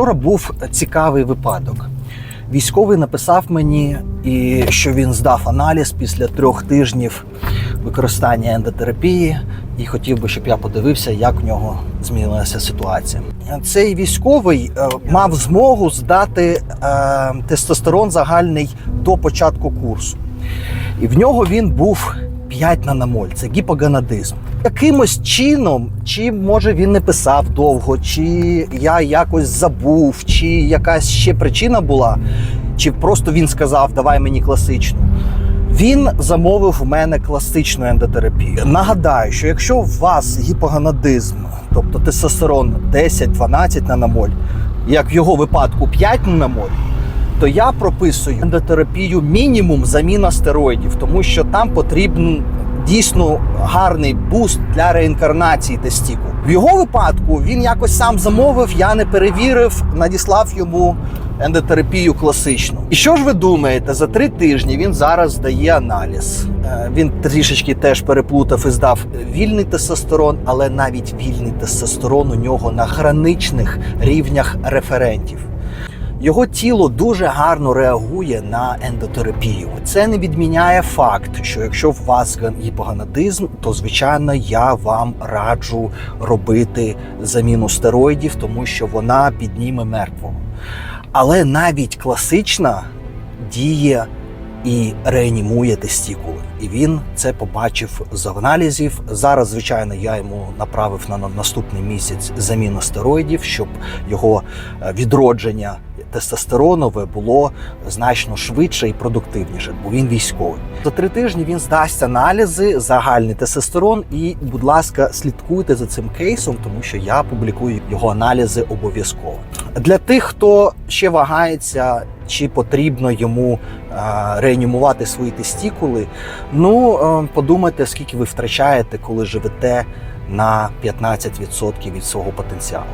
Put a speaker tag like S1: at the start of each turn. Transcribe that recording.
S1: Вчора був цікавий випадок. Військовий написав мені, і що він здав аналіз після трьох тижнів використання ендотерапії, і хотів би, щоб я подивився, як в нього змінилася ситуація. Цей військовий е, мав змогу здати е, тестостерон загальний до початку курсу. І в нього він був 5 наномоль. Це гіпоганадизм. Якимось чином, чи може він не писав довго, чи я якось забув, чи якась ще причина була, чи просто він сказав, давай мені класичну. Він замовив в мене класичну ендотерапію. Нагадаю, що якщо у вас гіпоганадизм, тобто тестостерон 10-12 наномоль, як в його випадку 5 наномоль, то я прописую ендотерапію мінімум заміна стероїдів, тому що там потрібен дійсно гарний буст для реінкарнації тестіку. В його випадку він якось сам замовив, я не перевірив, надіслав йому ендотерапію класичну. І що ж ви думаєте? За три тижні він зараз здає аналіз. Е, Він трішечки теж переплутав і здав вільний тестостерон, але навіть вільний тестостерон у нього на граничних рівнях референтів. Його тіло дуже гарно реагує на ендотерапію. Це не відміняє факт, що якщо у вас гіпоганадизм, то звичайно я вам раджу робити заміну стероїдів, тому що вона підніме мертвого. Але навіть класична діє і реанімує тестікули. І він це побачив з аналізів. Зараз, звичайно, я йому направив на наступний місяць заміну стероїдів, щоб його е, відродження тестостеронове було значно швидше і продуктивніше, бо він військовий. За три тижні він здасть аналізи, загальний тестостерон. І, будь ласка, слідкуйте за цим кейсом, тому що я публікую його аналізи обов'язково. Для тих, хто ще вагається, чи потрібно йому е, реанімувати свої тестікули, ну е, подумайте, скільки ви втрачаєте, коли живете на 15% від свого потенціалу.